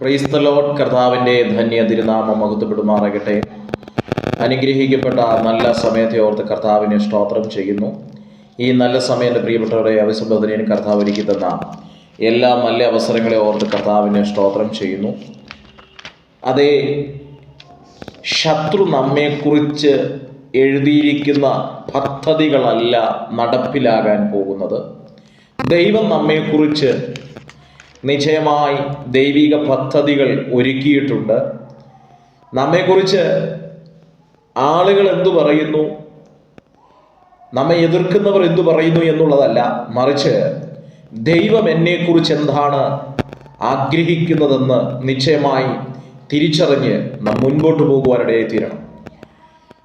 ക്രൈസ്തലോട്ട് കർത്താവിന്റെ ധന്യ തിരുനാമം മഹത്വപ്പെടുമാറാകട്ടെ. അനുഗ്രഹിക്കപ്പെട്ട നല്ല സമയത്തെ ഓർത്ത് കർത്താവിനെ സ്തോത്രം ചെയ്യുന്നു. ഈ നല്ല സമയം എന്റെ പ്രിയപ്പെട്ടവരെ അഭിസംബോധനയിൽ കർത്താവ് ഒരുക്കി തന്ന എല്ലാ നല്ല അവസരങ്ങളെ ഓർത്ത് കർത്താവിനെ സ്തോത്രം ചെയ്യുന്നു. അതേ ശത്രു നമ്മെക്കുറിച്ച് എഴുതിയിരിക്കുന്ന പദ്ധതികളല്ല നടപ്പിലാകാൻ പോകുന്നത്. ദൈവം നമ്മെക്കുറിച്ച് നിശ്ചയമായി ദൈവിക പദ്ധതികൾ ഒരുക്കിയിട്ടുണ്ട്. നമ്മെക്കുറിച്ച് ആളുകൾ എന്തു പറയുന്നു? നമ്മെ എതിർക്കുന്നവർ എന്തു പറയുന്നു എന്നുള്ളതല്ല മറിച്ച് ദൈവം എന്നെക്കുറിച്ച് എന്താണ് ആഗ്രഹിക്കുന്നതെന്ന് നിശ്ചയമായി തിരിച്ചറിഞ്ഞ് നാം മുൻപോട്ട് പോകുവാനിടയായി തീരണം.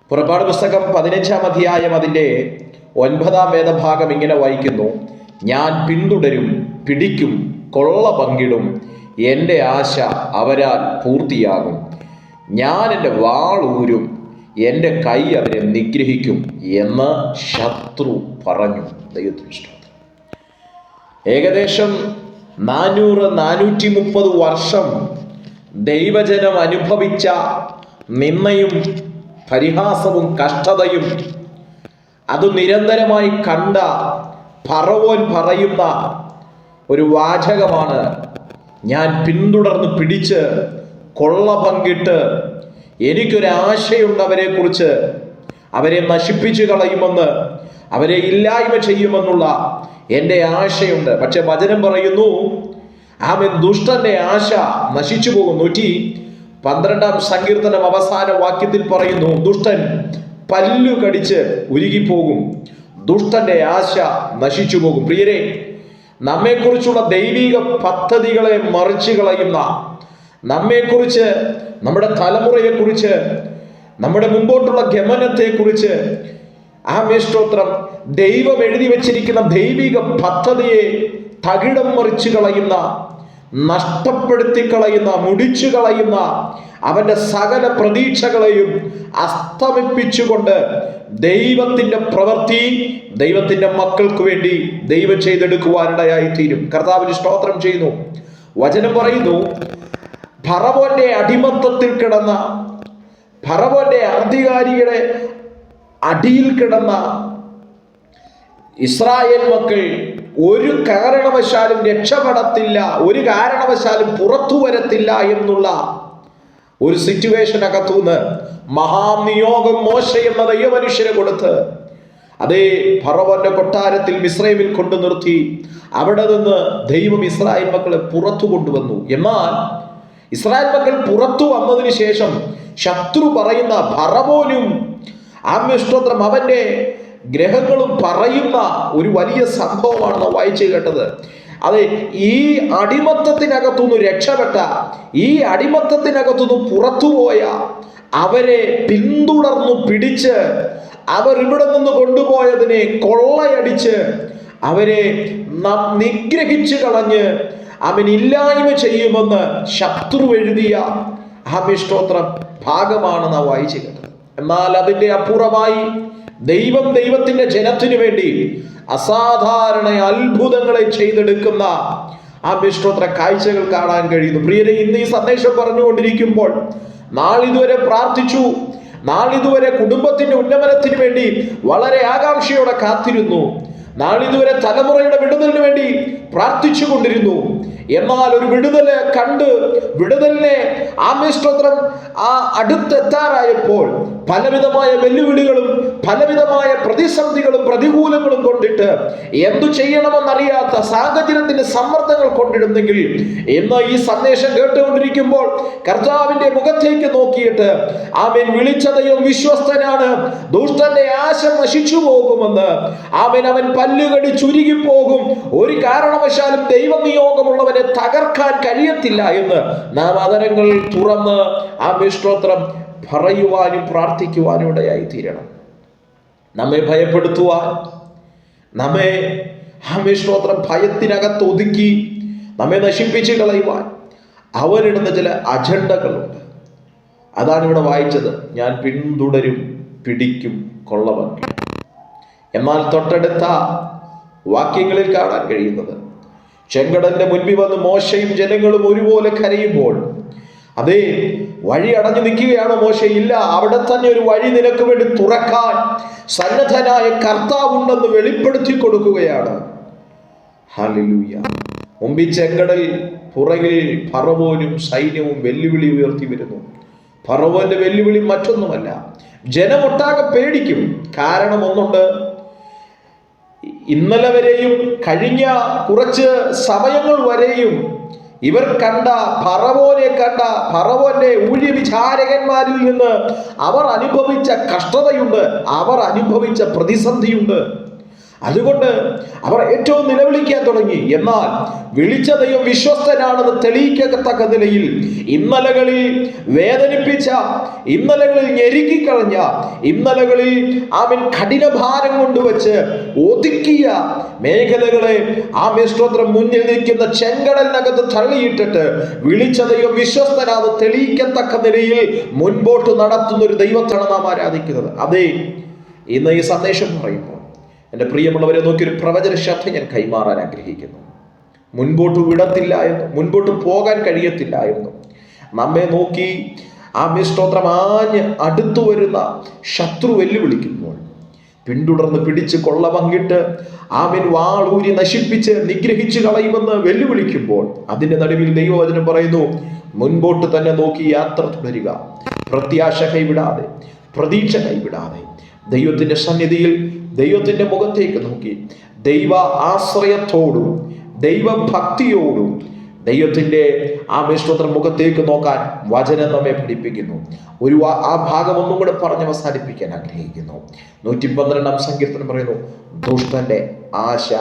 പുറപ്പാട് പുസ്തകം പതിനഞ്ചാം അധ്യായം അതിന്റെ ഒൻപതാം വേദഭാഗം ഇങ്ങനെ വായിക്കുന്നു. ഞാൻ പിന്തുടരും പിടിക്കും കൊള്ള പങ്കിടും. എന്റെ ആശ അവരാൽ പൂർത്തിയാകും. ഞാൻ എന്റെ വാളൂരും എന്റെ കൈ അവരെ നിഗ്രഹിക്കും എന്ന് ശത്രു പറഞ്ഞു. ദൈവത്തിന് ഏകദേശം നാനൂറ് നാനൂറ്റി മുപ്പത് വർഷം ദൈവജനം അനുഭവിച്ച നിന്നയും പരിഹാസവും കഷ്ടതയും അത് നിരന്തരമായി കണ്ട ഫറവോൻ പറയുന്ന ഒരു വാചകമാണ്. ഞാൻ പിന്തുടർന്ന് പിടിച്ച് കൊള്ള പങ്കിട്ട് എനിക്കൊരാശയുണ്ട് അവരെക്കുറിച്ച്. അവരെ നശിപ്പിച്ചു കളയുമെന്ന് അവരെ ഇല്ലായ്മ ചെയ്യുമെന്നുള്ള എന്റെ ആശയുണ്ട് പക്ഷെ വചനം പറയുന്നു ആമൻ ദുഷ്ടന്റെ ആശ നശിച്ചു പോകും. നൂറ്റി പന്ത്രണ്ടാം സങ്കീർത്തനം അവസാന വാക്യത്തിൽ പറയുന്നു ദുഷ്ടൻ പല്ലു കടിച്ച് ഉരുകിപ്പോകും. ദുഷ്ടന്റെ ആശ നശിച്ചു പോകും. പ്രിയരെ നമ്മെക്കുറിച്ചുള്ള ദൈവിക പദ്ധതികളെ മറിച്ചു കളയുന്ന നമ്മെക്കുറിച്ച് നമ്മുടെ തലമുറയെക്കുറിച്ച് നമ്മുടെ മുമ്പോട്ടുള്ള ഗമനത്തെക്കുറിച്ച് ആ മേഷ്ടോത്രം ദൈവം എഴുതി വച്ചിരിക്കുന്ന ദൈവിക പദ്ധതിയെ തകിടം മറിച്ചു കളയുന്ന നഷ്ടപ്പെടുത്തി കളയുന്ന മുടിച്ചു കളയുന്ന അവന്റെ സകല പ്രതീക്ഷകളെയും അസ്തമിപ്പിച്ചുകൊണ്ട് ദൈവത്തിന്റെ പ്രവൃത്തി ദൈവത്തിന്റെ മക്കൾക്ക് വേണ്ടി ദൈവം ചെയ്തെടുക്കുവാനിടയായി തീരും കർത്താവിന് സ്തോത്രം ചെയ്യുന്നു. വചനം പറയുന്നു ഫറവോന്റെ അടിമത്തത്തിൽ കിടന്ന ഫറവോന്റെ അധികാരിയുടെ അടിയിൽ കിടന്ന ഇസ്രായേൽ മക്കൾ ഒരു കാരണവശാലും രക്ഷപ്പെടത്തില്ല ഒരു കാരണവശാലും പുറത്തു വരത്തില്ല എന്നുള്ള ഒരു സിറ്റുവേഷൻ അകത്തുനിന്ന് മഹാനിയോഗം മോശ എന്ന ദൈവമനുഷ്യന് കൊടുത്ത് അതേ ഫറവന്റെ കൊട്ടാരത്തിൽ മിശ്രൈമിൽ കൊണ്ടു നിർത്തി. അവിടെ നിന്ന് ദൈവം ഇസ്രായേൽ മക്കളെ പുറത്തു കൊണ്ടുവന്നു. എന്നാൽ ഇസ്രായേൽ മക്കൾ പുറത്തു വന്നതിന് ശേഷം ശത്രു പറയുന്ന ഫറവോനും ആമ്യഷ്ടോത്രം അവന്റെ ഗ്രഹങ്ങളും പറയുന്ന ഒരു വലിയ സംഭവമാണ് വായിച്ചു കേട്ടത്. അതെ ഈ അടിമത്തത്തിനകത്തുനിന്ന് രക്ഷപ്പെട്ട ഈ അടിമത്തത്തിനകത്തുനിന്ന് പുറത്തുപോയ അവരെ പിന്തുടർന്നു പിടിച്ച് അവർ ഇവിടെ നിന്ന് കൊണ്ടുപോയതിനെ കൊള്ളയടിച്ച് അവരെ നിഗ്രഹിച്ചു കളഞ്ഞ് അവൻ ഇല്ലായ്മ ചെയ്യുമെന്ന് ശത്രു എഴുതിയ ആമിഷ്ടോത്രം ഭാഗമാണ് നാം വായിച്ചു കേട്ടത് എന്നാൽ അതിന്റെ അപ്പുറമായി ദൈവം ദൈവത്തിന്റെ ജനത്തിനു വേണ്ടി അസാധാരണ അത്ഭുതങ്ങളെ ചെയ്തെടുക്കുന്ന ആ വിഷ്ണോത്ര കാഴ്ചകൾ കാണാൻ കഴിയുന്നു. പ്രിയരെ ഇന്ന് ഈ സന്ദേശം പറഞ്ഞുകൊണ്ടിരിക്കുമ്പോൾ നാളിതുവരെ പ്രാർത്ഥിച്ചു. നാളിതുവരെ കുടുംബത്തിന്റെ ഉന്നമനത്തിന് വേണ്ടി വളരെ ആകാംക്ഷയോടെ കാത്തിരുന്നു. നാളിതുവരെ തലമുറയുടെ വിടുതലിന് വേണ്ടി പ്രാർത്ഥിച്ചു കൊണ്ടിരുന്നു എന്നാൽ ഒരു വിടുതൽ കണ്ട് വിടുതലിനെ ആ മിശ്രോത്രം ആ അടുത്തെത്താറായപ്പോൾ പലവിധമായ വെല്ലുവിളികളും പലവിധമായ പ്രതിസന്ധികളും പ്രതികൂലങ്ങളും കൊണ്ടിട്ട് എന്തു ചെയ്യണമെന്നറിയാത്ത സാഹചര്യത്തിന്റെ സമ്മർദ്ദങ്ങൾ കൊണ്ടിടുന്നെങ്കിൽ ഇന്ന് ഈ സന്ദേശം കേട്ടുകൊണ്ടിരിക്കുമ്പോൾ കർത്താവിന്റെ മുഖത്തേക്ക് നോക്കിയിട്ട് ആമേൻ വിളിച്ചതയും വിശ്വസ്തനാണ്. ദുഷ്ടന്റെ ആശ നശിച്ചു പോകുമെന്ന് ആമേൻ അവൻ പല്ലുകടി ചുരുങ്ങി പോകും. ഒരു കാരണവശാലും ദൈവനിയോഗമുള്ളവനെ തകർക്കാൻ കഴിയത്തില്ല എന്ന് നാം അതരങ്ങൾ തുറന്ന് ആ വിഷ്ണോത്രം പറയുവാനും പ്രാർത്ഥിക്കുവാനും ഇടയായി തീരണം നമ്മെ ഭയപ്പെടുത്തുവാൻ. നമ്മെ ആമേശ്രോത്രം ഭയത്തിനകത്ത് ഒതുക്കി നമ്മെ നശിപ്പിച്ച് കളയുവാൻ അവരിടുന്ന ചില അജണ്ടകളുണ്ട്. അതാണ് ഇവിടെ വായിച്ചത്. ഞാൻ പിന്തുടരും പിടിക്കും കൊള്ളവൻ എന്നാൽ തൊട്ടടുത്ത വാക്യങ്ങളിൽ കാണാൻ കഴിയുന്നത് ചെങ്കടന്റെ മുൻപിൽ വന്ന് മോശയും ജനങ്ങളും ഒരുപോലെ കരയുമ്പോൾ അതേ വഴി അടഞ്ഞു നിൽക്കുകയാണോ മോശ. ഇല്ല അവിടെ തന്നെ ഒരു വഴി നിനക്ക് വേണ്ടി തുറക്കാൻ സന്നദ്ധനായ കർത്താവുണ്ടെന്ന് വെളിപ്പെടുത്തി കൊടുക്കുകയാണ്. മുമ്പിൽ ചെങ്കടൽ പുറകിൽ ഫറവോനും സൈന്യവും വെല്ലുവിളി ഉയർത്തി വരുന്നു. ഫറവോന്റെ വെല്ലുവിളി മറ്റൊന്നുമല്ല ജനമൊട്ടാകെ പേടിക്കും. കാരണം ഒന്നുണ്ട് ഇന്നലെ വരെയും കഴിഞ്ഞ കുറച്ച് സമയങ്ങൾ വരെയും ഇവർ കണ്ട ഫറവോനെ കണ്ട ഫറവോന്റെ ഊഴി വിചാരകന്മാരിൽ നിന്ന് അവർ അനുഭവിച്ച കഷ്ടതയുണ്ട് അവർ അനുഭവിച്ച പ്രതിസന്ധിയുണ്ട്. അതുകൊണ്ട് അവർ ഏറ്റവും നിലവിളിക്കാൻ തുടങ്ങി. എന്നാൽ വിളിച്ച ദൈവം വിശ്വസ്തനാണെന്ന് തെളിയിക്കത്തക്ക നിലയിൽ ഇന്നലകളിൽ വേദനിപ്പിച്ച ഇന്നലകളിൽ ഞെരുക്കിക്കളഞ്ഞ ഇന്നലകളിൽ അവൻ കഠിനഭാരം കൊണ്ടുവച്ച് ഒതുക്കിയ മേഖലകളെ ആ സ്തോത്രം മുന്നിൽ നിൽക്കുന്ന ചെങ്കടലിനകത്ത് തള്ളിയിട്ടിട്ട് വിളിച്ച ദൈവം വിശ്വസ്തനാണെന്ന് തെളിയിക്കത്തക്ക നിലയിൽ മുൻപോട്ട് നടത്തുന്ന ഒരു ദൈവത്താണ് നാം ആരാധിക്കുന്നത്. അതെ ഇന്ന് ഈ സന്ദേശം പറയുമ്പോൾ എന്റെ പ്രിയമുള്ളവരെ നോക്കി ഒരു പ്രവചന ശ്രദ്ധ ഞാൻ കൈമാറാൻ ആഗ്രഹിക്കുന്നു. മുൻപോട്ട് വിടത്തില്ല എന്നും മുൻപോട്ട് പോകാൻ കഴിയത്തില്ല എന്നും. നമ്മെ നോക്കി ആ മിസ്തോത്രം ആഞ്ഞ് അടുത്തു വരുന്ന ശത്രു വെല്ലുവിളിക്കുമ്പോൾ പിന്തുടർന്ന് പിടിച്ച് കൊള്ള പങ്കിട്ട് ആമിൻ വാളൂരി നശിപ്പിച്ച് നിഗ്രഹിച്ചു കളയുമെന്ന് വെല്ലുവിളിക്കുമ്പോൾ അതിന്റെ നടുവിൽ ദൈവവചനം പറയുന്നു മുൻപോട്ട് തന്നെ നോക്കി യാത്ര തുടരുക. പ്രത്യാശ കൈവിടാതെ പ്രതീക്ഷ കൈവിടാതെ ദൈവത്തിന്റെ സന്നിധിയിൽ ദൈവത്തിന്റെ മുഖത്തേക്ക് നോക്കി. ദൈവ ആശ്രയത്തോടും ദൈവഭക്തിയോടും ദൈവത്തിന്റെ ആ വിശ്വത്ര മുഖത്തേക്ക് നോക്കാൻ വചനം നമ്മെ പഠിപ്പിക്കുന്നു. ഒരു ആ ഭാഗം ഒന്നും കൂടെ പറഞ്ഞ് അവസാനിപ്പിക്കാൻ ആഗ്രഹിക്കുന്നു. നൂറ്റി പന്ത്രണ്ടാം സങ്കീർത്തനം പറയുന്നു ദുഷ്ടന്റെ ആശ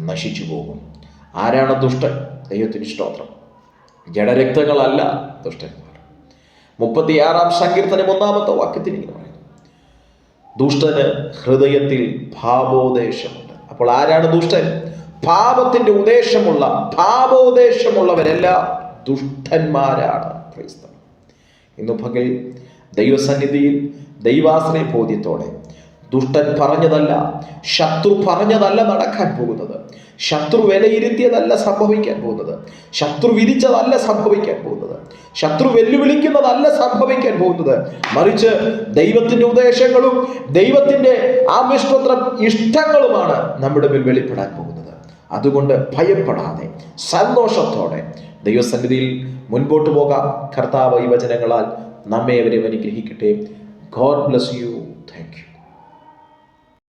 നശിച്ചു പോകും. ആരാണ് ദുഷ്ടൻ? ദൈവത്തിന് സ്തോത്രം. ജഡരക്തങ്ങളല്ല ദുഷ്ടന്മാർ. മുപ്പത്തിയാറാം സങ്കീർത്തനം ഒന്നാമത്തെ പറയുന്നു. ദുഷ്ടന് ഹൃദയത്തിൽ ഭാവോദ്ദേശമുണ്ട്. അപ്പോൾ ആരാണ് ദുഷ്ടൻ? പാപത്തിന്റെ ഉദ്ദേശമുള്ള ഭാവോദ്ദേശമുള്ളവരെല്ലാം ദുഷ്ടന്മാരാണ്. ക്രൈസ്തവർ ഇന്ന് പകൽ ദൈവസന്നിധിയിൽ ദൈവാശ്രയ ബോധ്യത്തോടെ ദുഷ്ടൻ പറഞ്ഞതല്ല ശത്രു പറഞ്ഞതല്ല നടക്കാൻ പോകുന്നത്. ശത്രു വിലയിരുത്തിയതല്ല സംഭവിക്കാൻ പോകുന്നത്. ശത്രു വിധിച്ചതല്ല സംഭവിക്കാൻ പോകുന്നത്. ശത്രു വെല്ലുവിളിക്കുന്നതല്ല സംഭവിക്കാൻ പോകുന്നത്. മറിച്ച് ദൈവത്തിന്റെ ഉദ്ദേശങ്ങളും ദൈവത്തിന്റെ ആമിഷ്ടത്ര ഇഷ്ടങ്ങളുമാണ് നമ്മുടെ മേൽ വെളിപ്പെടാൻ പോകുന്നത്. അതുകൊണ്ട് ഭയപ്പെടാതെ സന്തോഷത്തോടെ ദൈവസന്നിധിയിൽ മുൻപോട്ട് പോകാം. കർത്താവ് ഈ വചനങ്ങളാൽ നമ്മെ അവരെ അനുഗ്രഹിക്കട്ടെ. God bless you thank you